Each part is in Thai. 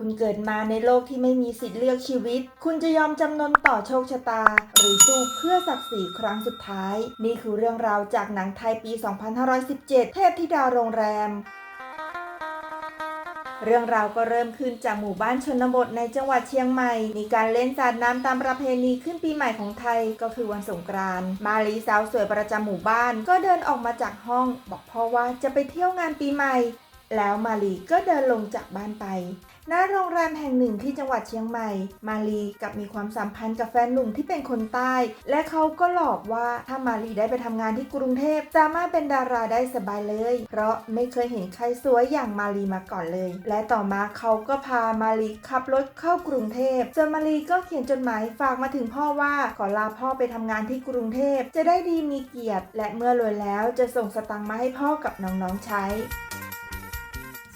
คุณเกิดมาในโลกที่ไม่มีสิทธิ์เลือกชีวิต คุณจะยอมจำนนต่อโชคชะตา หรือสู้เพื่อศักดิ์ศรีครั้งสุดท้าย นี่คือเรื่องราวจากหนังไทยปี 2517 เทพธิดาโรงแรมเรื่องราวก็เริ่มขึ้นจากหมู่บ้านชนบทในจังหวัดเชียงใหม่ มีการเล่นสาดน้ำตามประเพณีขึ้นปีใหม่ของไทยก็คือวันสงกรานต์มาลีสาวสวยประจำหมู่บ้าน ก็เดินออกมาจากห้อง บอกพ่อว่าจะไปเที่ยวงานปีใหม่ แล้วมาลีก็เดินลงจากบ้านไป ณโรงแรมแห่งหนึ่งที่จังหวัดเชียงใหม่ มาลีกับมีความสัมพันธ์กับแฟนหนุ่มที่เป็นคนใต้ และเขาก็หลอกว่าถ้ามาลีได้ไปทำงานที่กรุงเทพสามารถเป็นดาราได้สบายเลย เพราะไม่เคยเห็นใครสวยอย่างมาลีมาก่อนเลย และต่อมาเขาก็พามาลีขับรถเข้ากรุงเทพจนมาลีก็เขียนจดหมายฝากมาถึงพ่อว่าขอลาพ่อไปทำงานที่กรุงเทพจะได้ดีมีเกียรติ และเมื่อรวยแล้วจะส่งสตังค์มาให้พ่อกับน้องๆใช้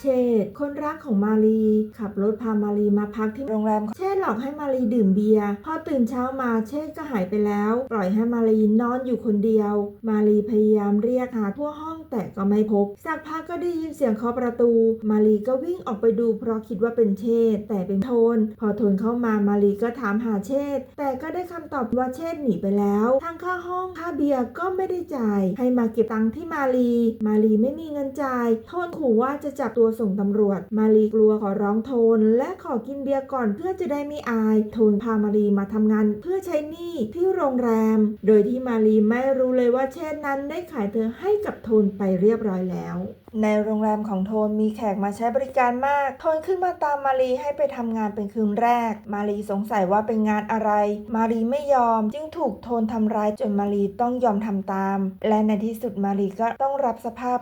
ชษคนรักของมาลีขับรถพามาลีมาพักที่โรงแรม เชษหลอกให้มาลีดื่มเบียร์พอตื่นเช้ามาเชษก็หายไปแล้ว ปล่อยให้มาลีนอนอยู่คนเดียว มาลีพยายามเรียกหาทั่วห้องแต่ก็ไม่พบ สักพักก็ได้ยินเสียงเคาะประตู มาลีก็วิ่งออกไปดูเพราะคิดว่าเป็นเชษแต่เป็นโทน พอโทนเข้ามามาลีก็ถามหาเชษแต่ก็ได้คำตอบว่าเชษหนีไปแล้วทางค่าห้องค่าเบียร์ก็ไม่ได้จ่าย ให้มาเก็บตังค์ที่มาลีมาลีไม่มีเงินจ่าย โทนขู่ว่าจะจับตัวส่งตำรวจ มาลีกลัวขอร้องโทน และขอกินเบียร์ก่อนเพื่อจะได้ไม่อาย โทนพามาลีมาทำงานเพื่อใช้หนี้ที่โรงแรม โดยที่มาลีไม่รู้เลยว่าเช่นนั้นได้ขายเธอให้กับโทนไปเรียบร้อยแล้วในโรงแรมของโทนมีแขกมาใช้บริการมาก โทนขึ้นมาตามมาลีให้ไปทำงานเป็นคืนแรก มาลีสงสัยว่าเป็นงานอะไร มาลีไม่ยอม จึงถูกโทนทำร้ายจนมาลีต้องยอมทำตาม และในที่สุดมาลีก็ต้องรับสภาพ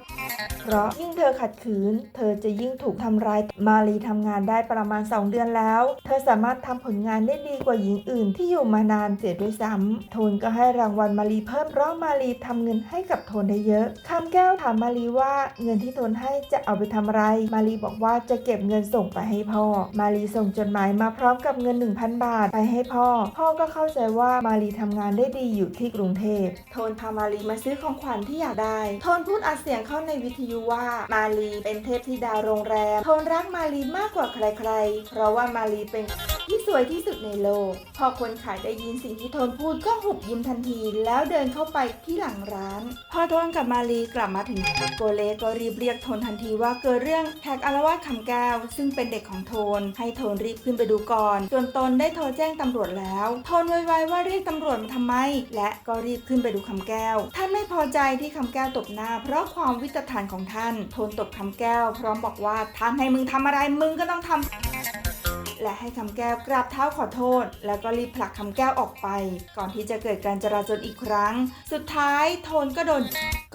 เพราะยิ่งเธอขัดขืน เธอจะยิ่งถูกทำร้าย มาลีทำงานได้ประมาณ 2 เดือนแล้ว เธอสามารถทำผลงานได้ดีกว่าหญิงอื่นที่อยู่มานานเสียด้วยซ้ำโทนก็ให้รางวัลมาลีเพิ่มเพราะมาลีทำเงินให้กับโทนได้เยอะคำแก้วถามมาลีว่าเงินที่โทนให้จะเอาไปทำอะไร มาลีบอกว่าจะเก็บเงินส่งไปให้พ่อ มาลีส่งจดหมายมาพร้อมกับเงิน 1,000 บาทไปให้พ่อ พ่อก็เข้าใจว่ามาลีทำงานได้ดีอยู่ที่กรุงเทพโทนพามาลีมาซื้อของขวัญที่อยากได้ โทนพูดอัดเสียงเข้าในวิทยุว่ามาลีเป็นเทพธิดาโรงแรมทนรักมาลีมากกว่าใครๆ เพราะว่ามาลีเป็นที่สวยที่สุดในโลก พอคนขายได้ยินสิ่งที่โทนพูดก็หุบยิ้มทันที แล้วเดินเข้าไปที่หลังร้าน พอโทนกับมาลีกลับมาถึงโกเลก็รีบเรียกโทนทันทีว่าเกิดเรื่องแขกอารวาสคำแก้ว ซึ่งเป็นเด็กของโทน ให้โทนรีบขึ้นไปดูก่อน ส่วนตนได้โทรแจ้งตำรวจแล้ว โทนไวๆว่าเรียกตำรวจมาทำไม และก็รีบขึ้นไปดูคำแก้ว ท่านไม่พอใจที่คำแก้วตบหน้า เพราะความวิตฐานของท่าน โทนตบคำแก้วพร้อมบอกว่าท่านให้มึงทำอะไรมึงก็ต้องทำและให้คำแก้วกราบเท้าขอโทษ แล้วก็รีบผลักคำแก้วออกไป ก่อนที่จะเกิดการจราจนอีกครั้ง สุดท้ายโทนก็โดน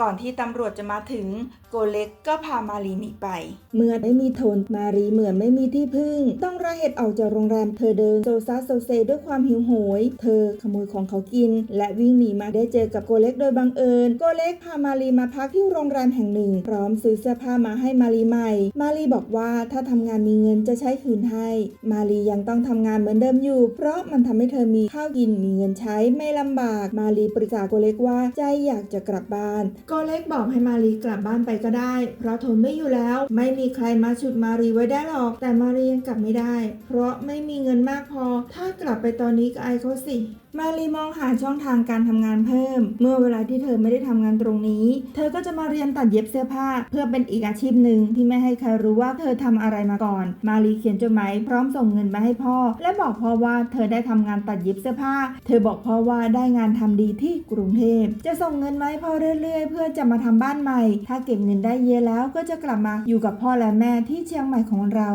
ก่อนที่ตำรวจจะมาถึง โกเล็กก็พามารีหนีไป เมื่อไม่มีโทนมารีเหมือนไม่มีที่พึ่ง ต้องระเหตุออกจากโรงแรมเธอเดินโซซัสโซเซด้วยความหิวโหย เธอขโมยของเขากิน และวิ่งหนีมาได้เจอกับโกเล็กโดยบังเอิญ โกเล็กพามารีมาพักที่โรงแรมแห่งหนึ่ง พร้อมซื้อเสื้อผ้ามาให้มารีใหม่ มารีบอกว่าถ้าทำงานมีเงินจะใช้คืนให้ มารียังต้องทำงานเหมือนเดิมอยู่ เพราะมันทำให้เธอมีข้าวกินมีเงินใช้ไม่ลำบาก มารีปรึกษาโกเล็กว่าใจอยากจะกลับบ้านโกเล็กบอกให้มารีกลับบ้านไปก็ได้ เพราะทนไม่อยู่แล้ว ไม่มีใครมาฉุดมารีไว้ได้หรอก แต่มารียังกลับไม่ได้ เพราะไม่มีเงินมากพอ ถ้ากลับไปตอนนี้ก็ไอายเขาสิมารีมองหาช่องทางการทำงานเพิ่ม เมื่อเวลาที่เธอไม่ได้ทำงานตรงนี้ เธอก็จะมาเรียนตัดเย็บเสื้อผ้า เพื่อเป็นอีกอาชีพหนึ่งที่ไม่ให้ใครรู้ว่าเธอทำอะไรมาก่อน มารีเขียนจดหมายพร้อมส่งเงินมาให้พ่อ และบอกพ่อว่าเธอได้ทำงานตัดเย็บเสื้อผ้า เธอบอกพ่อว่าได้งานทำดีที่กรุงเทพ จะส่งเงินมาให้พ่อเรื่อย ๆ เพื่อจะมาทำบ้านใหม่ ถ้าเก็บเงินได้เยอะแล้วก็จะกลับมาอยู่กับพ่อและแม่ที่เชียงใหม่ของเรา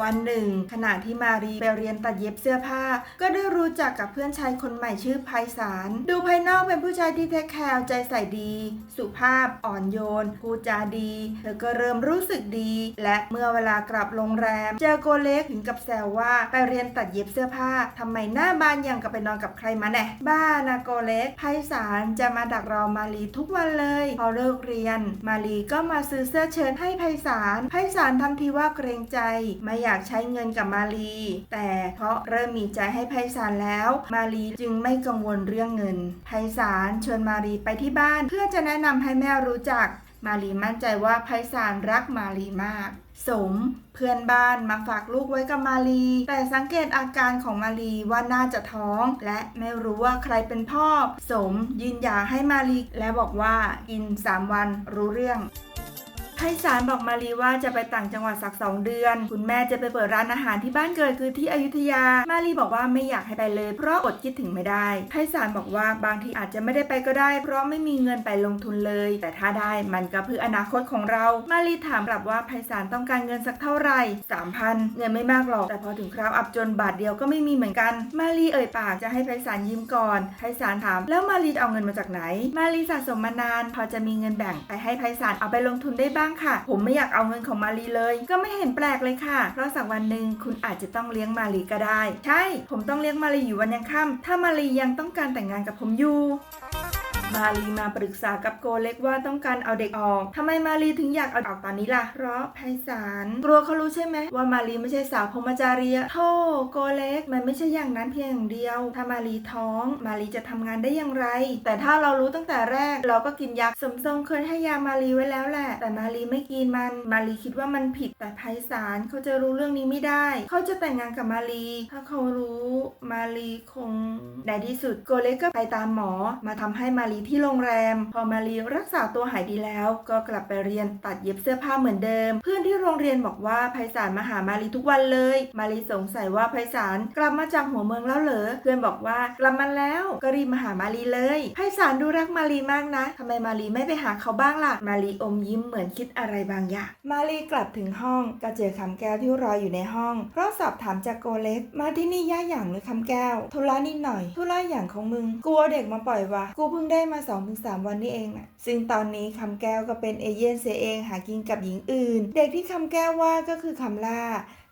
วันหนึ่ง ขณะที่มารีไปเรียนตัดเย็บเสื้อผ้า ก็ได้รู้จักกับเพื่อนชายคนใหม่ชื่อไพศาลดูภายนอกเป็นผู้ชายที่เทคแคร์ใจใส่ดี สุภาพอ่อนโยนพูจาดี เธอก็เริ่มรู้สึกดี และเมื่อเวลากลับโรงแรม เจอโกเล็กถึงกับแซวว่าไปเรียนตัดเย็บเสื้อผ้าทำไมหน้าบานอย่างกับไปนอนกับใครมาแน่บ้านะโกเล็กไพศาลจะมาดักรอมารีทุกวันเลย พอเลิกเรียน มารีก็มาซื้อเสื้อเชิ้ตให้ไพศาลไพศาลทำทีว่าเกรงใจไม่อยากใช้เงินกับมารีแต่เพราะเริ่มมีใจให้ไพศาลแล้ว มารีจึงไม่กังวลเรื่องเงิน ไพศาลชวนมารีไปที่บ้านเพื่อจะแนะนำให้แม่รู้จัก มารีมั่นใจว่าไพศาลรักมารีมากสมเพื่อนบ้านมาฝากลูกไว้กับมาลี แต่สังเกตอาการของมาลีว่าน่าจะท้อง และไม่รู้ว่าใครเป็นพ่อ สมยืนยาให้มาลีและบอกว่ากิน 3 วันรู้เรื่อง ไพศาลบอกมารีว่าจะไปต่างจังหวัดสักสองเดือน คุณแม่จะไปเปิดร้านอาหารที่บ้านเกิดคือที่อยุธยา มารีบอกว่าไม่อยากให้ไปเลย เพราะอดคิดถึงไม่ได้ ไพศาลบอกว่าบางทีอาจจะไม่ได้ไปก็ได้ เพราะไม่มีเงินไปลงทุนเลย แต่ถ้าได้มันก็เพื่ออนาคตของเรา มารีถามกลับว่าไพศาลต้องการเงินสักเท่าไหร่สามพันเงินไม่มากหรอก แต่พอถึงคราวอับจนบาทเดียวก็ไม่มีเหมือนกัน มารีเอ่ยปากจะให้ไพศาลยืมก่อน ไพศาลถาม แล้วมารีเอาเงินมาจากไหน มารีสะสมมานาน พอจะมีเงินแบ่งไปให้ไพศาลเอาไปลงทุนได้บ้างค่ะ ผมไม่อยากเอาเงินของมารีเลย ก็ไม่เห็นแปลกเลยค่ะ เพราะสักวันหนึ่งคุณอาจจะต้องเลี้ยงมารีก็ได้ ใช่ ผมต้องเลี้ยงมารีอยู่วันยังค่ำถ้ามารียังต้องการแต่งงานกับผมอยู่ มารีมาปรึกษากับโกเล็กว่าต้องการเอาเด็กออกทำไมมารีถึงอยากเอาออกตอนนี้ล่ะ เพราะไพศาลกลัวเขารู้ใช่ไหมว่ามารีไม่ใช่สาวพรมจารีโธ่โกเล็ก มันไม่ใช่อย่างนั้นเพียงอย่างเดียว ถ้ามารีท้อง มารีจะทำงานได้อย่างไร แต่ถ้าเรารู้ตั้งแต่แรก เราก็กินยาสมทรงเคยให้ยามารีไว้แล้วแหละ แต่มารีไม่กินมัน มารีคิดว่ามันผิด แต่ไพศาลเขาจะรู้เรื่องนี้ไม่ได้ เขาจะแต่งงานกับมารีถ้าเขารู้ มารีคงในที่สุดโกเล็กก็ไปตามหมอมาทำให้มารีที่โรงแรม พอมารีรักษาตัวหายดีแล้ว ก็กลับไปเรียนตัดเย็บเสื้อผ้าเหมือนเดิม เพื่อนที่โรงเรียนบอกว่าไพศาลมาหามารีทุกวันเลย มารีสงสัยว่าไพศาลกลับมาจากหัวเมืองแล้วเหรอเพื่อนบอกว่ากลับมาแล้วก็รีบมาหามารีเลยไพศาลดูรักมารีมากนะทำไมมารีไม่ไปหาเขาบ้างล่ะมารีอมยิ้มเหมือนคิดอะไรบางอย่างมารีกลับถึงห้องก็เจอคำแก้วที่รออยู่ในห้อง เพราะสอบถามจากโกเล็กมาที่นี่ย่าอย่างหรือคำแก้ว ธุระนิดหน่อย ธุระอย่างของมึงกลัวเด็กมาปล่อยวะกูเพิ่งได้มา2อถึงสวันนี่เองน่ะซึ่งตอนนี้คำแก้วก็เป็นเอเย่นเสียเองหากินกับหญิงอื่น เด็กที่คำแก้วว่าก็คือคำล่า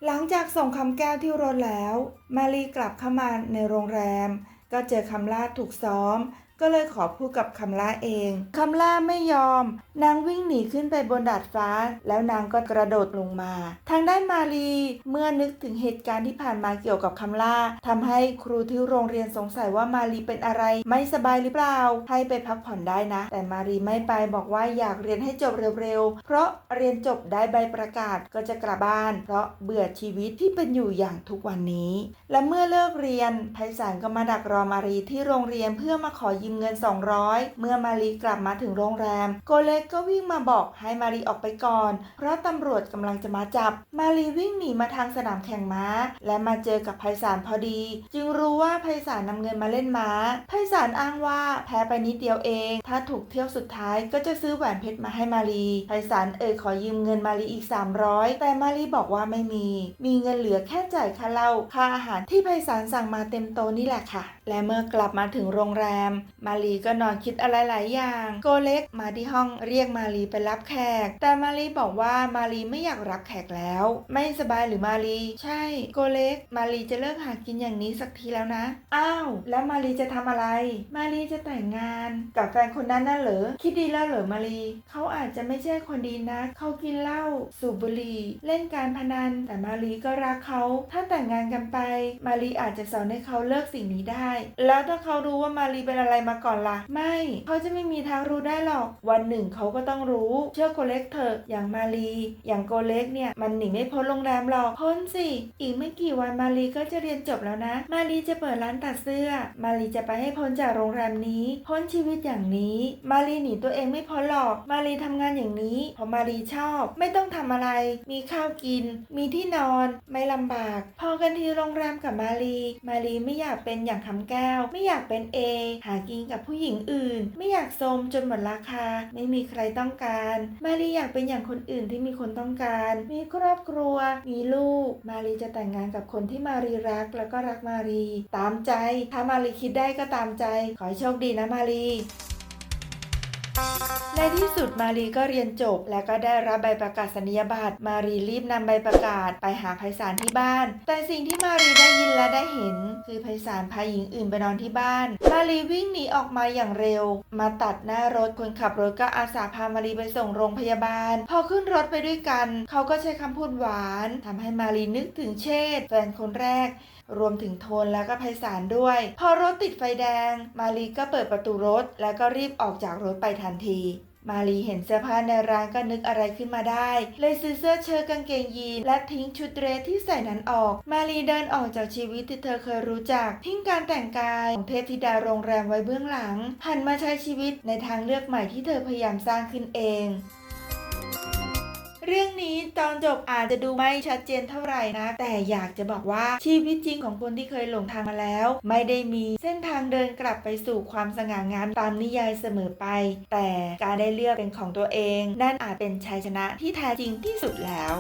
หลังจากส่งคำแก้วที่รถแล้ว มารีกลับเข้ามาในโรงแรม ก็เจอคำล่าถูกซ้อม ก็เลยขอพูดกับคำล่าเองคำล่าไม่ยอม นางวิ่งหนีขึ้นไปบนดาดฟ้า แล้วนางก็กระโดดลงมา ทางด้านมารีเมื่อนึกถึงเหตุการณ์ที่ผ่านมาเกี่ยวกับคำล่าทำให้ครูที่โรงเรียนสงสัยว่ามารีเป็นอะไร ไม่สบายหรือเปล่า ให้ไปพักผ่อนได้นะ แต่มารีไม่ไปบอกว่าอยากเรียนให้จบเร็วๆ เพราะเรียนจบได้ใบประกาศก็จะกลับบ้าน เพราะเบื่อชีวิตที่เป็นอยู่อย่างทุกวันนี้ และเมื่อเลิกเรียนไพศาลก็มาดักรอมารีที่โรงเรียนเพื่อมาขอยืมเงิน 200 เมื่อมารีกลับมาถึงโรงแรม โกเล็กก็วิ่งมาบอกให้มารีออกไปก่อน เพราะตำรวจกำลังจะมาจับ มารีวิ่งหนีมาทางสนามแข่งม้า และมาเจอกับไพศาลพอดี จึงรู้ว่าไพศาลนำเงินมาเล่นม้า ไพศาลอ้างว่าแพ้ไปนิดเดียวเอง ถ้าถูกเที่ยวสุดท้ายก็จะซื้อแหวนเพชรมาให้มารี ไพศาลเอ่ยขอยืมเงินมารีอีก 300 แต่มารีบอกว่าไม่มี มีเงินเหลือแค่จ่ายค่าเหล้าค่าอาหารที่ไพศาลสั่งมาเต็มโตนี่แหละค่ะ และเมื่อกลับมาถึงโรงแรมมารีก็นอนคิดอะไรหลายอย่าง โกเล็กมาที่ห้องเรียกมารีไปรับแขก แต่มารีบอกว่ามารีไม่อยากรับแขกแล้ว ไม่สบายหรือมารีใช่โกเล็ก มารีจะเลิกหากินอย่างนี้สักทีแล้วนะ อ้าว แล้วมารีจะทำอะไร มารีจะแต่งงาน กับแฟนคนนั้นน่ะเหรอคิดดีแล้วเหรอมารีเขาอาจจะไม่ใช่คนดีนะเขากินเหล้าสูบบุหรี่เล่นการพนัน แต่มารีก็รักเขาถ้าแต่งงานกันไป มารีอาจจะสอนให้เขาเลิกสิ่งนี้ได้ แล้วถ้าเขารู้ว่ามารีเป็นอะไรมาก่อนล่ะ ไม่เขาจะไม่มีทางรู้ได้หรอก วันหนึ่งเขาก็ต้องรู้ เชื่อโกเล็กเถอะอย่างมารีอย่างโกเล็กเนี่ยมันหนีไม่พ้นโรงแรมหรอกพ้นสิอีกไม่กี่วันมารีก็จะเรียนจบแล้วนะ มารีจะเปิดร้านตัดเสื้อ มารีจะไปให้พ้นจากโรงแรมนี้ พ้นชีวิตอย่างนี้ มารีหนีตัวเองไม่พ้นหรอก มารีทำงานอย่างนี้เพราะมารีชอบ ไม่ต้องทำอะไร มีข้าวกิน มีที่นอน ไม่ลำบาก พอกันทีโรงแรมกับมารีมารีไม่อยากเป็นอย่างคำแก้ว ไม่อยากเป็นเอหากินกับผู้หญิงอื่น ไม่อยากโทมจนหมดราคา ไม่มีใครต้องการ มารีอยากเป็นอย่างคนอื่นที่มีคนต้องการ มีครอบครัว มีลูก มารีจะแต่งงานกับคนที่มารีรักแล้วก็รักมารี ตามใจ ถ้ามารีคิดได้ก็ตามใจ ขอให้โชคดีนะมารี ในที่สุดมารีก็เรียนจบ และก็ได้รับใบประกาศนียบัตร มารีรีบนำใบประกาศไปหาไพศาลที่บ้าน แต่สิ่งที่มารีได้ยินและได้เห็น คือไพศาลพาหญิงอื่นไปนอนที่บ้าน มารีวิ่งหนีออกมาอย่างเร็ว มาตัดหน้ารถคนขับรถก็อาสาพามารีไปส่งโรงพยาบาล พอขึ้นรถไปด้วยกัน เขาก็ใช้คำพูดหวานทำให้มารีนึกถึงเชษแฟนคนแรก รวมถึงโทนแล้วก็ไพศาลด้วย พอรถติดไฟแดง มารีก็เปิดประตูรถ แล้วก็รีบออกจากรถไปทันที มารีเห็นเสื้อผ้าในร้านก็นึกอะไรขึ้นมาได้ เลยซื้อเสื้อเชิ้ตกางเกงยีนและทิ้งชุดเดรสที่ใส่นั้นออก มารีเดินออกจากชีวิตที่เธอเคยรู้จัก ทิ้งการแต่งกายของเทพธิดาโรงแรมไว้เบื้องหลังหันมาใช้ชีวิตในทางเลือกใหม่ที่เธอพยายามสร้างขึ้นเอง เรื่องนี้ตอนจบอาจจะดูไม่ชัดเจนเท่าไหร่นะ แต่อยากจะบอกว่าชีวิตจริงของคนที่เคยหลงทางมาแล้ว ไม่ได้มีเส้นทางเดินกลับไปสู่ความสง่างามตามนิยายเสมอไป แต่การได้เลือกเป็นของตัวเอง นั่นอาจเป็นชัยชนะที่แท้จริงที่สุดแล้ว